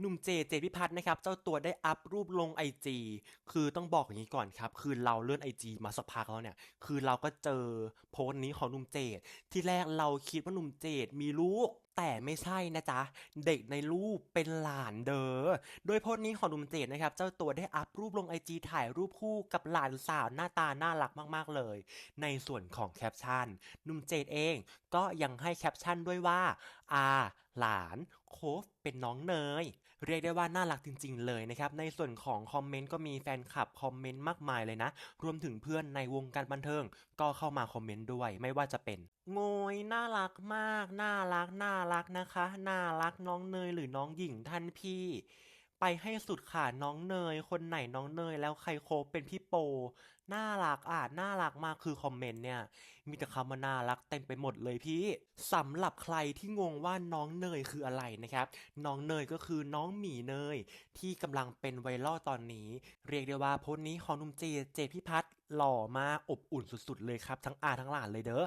หนุ่มเจ เจพิพัฒน์นะครับ เจ้าตัวได้อัพรูปลงไอจีคือต้องบอกอย่างนี้ก่อนครับ คือเราเลื่อนไอจีมาสักพักแล้วเนี่ย คือเราก็เจอโพสต์นี้ของหนุ่มเจดที่แรกเราคิดว่าหนุ่มเจดมีลูกแต่ไม่ใช่นะจ๊ะ เด็กในรูปเป็นหลานเด้อ โดยโพสต์นี้ของหนุ่มเจดนะครับ เจ้าตัวได้อัพรูปลงไอจีถ่ายรูปคู่กับหลานสาวหน้าตาน่ารักมากๆเลย ในส่วนของแคปชั่นหนุ่มเจดเองก็ยังให้แคปชั่นด้วยว่าอาหลาน โคฟเป็นน้องเนย เรียกได้ว่าน่ารักจริง ๆ เลยนะครับ ในส่วนของคอมเมนต์ก็มีแฟนคลับคอมเมนต์มากมายเลยนะ รวมถึงเพื่อนในวงการบันเทิง ก็เข้ามาคอมเมนต์ด้วย ไม่ว่าจะเป็นโงยน่ารักมาก น่ารัก น่ารักนะคะ น่ารักน้องเนยหรือน้องหญิงท่านพี่ไปให้สุดค่ะน้องเนย คนไหนน้องเนยแล้วใครโคบเป็นพี่โป น่ารักอะน่ารักมา คือคอมเมนต์เนี่ย มีแต่คำว่าน่ารักเต็มไปหมดเลยพี่สำหรับใครที่งงว่าน้องเนยคืออะไรนะครับ น้องเนยก็คือน้องหมีเนย ที่กำลังเป็นไวรัลตอนนี้ เรียกได้ว่าโพสต์นี้ของนุ่มเจเจพิพัฒน์หล่อมากอบอุ่นสุดๆเลยครับ ทั้งอาทั้งหลานเลยเด้อ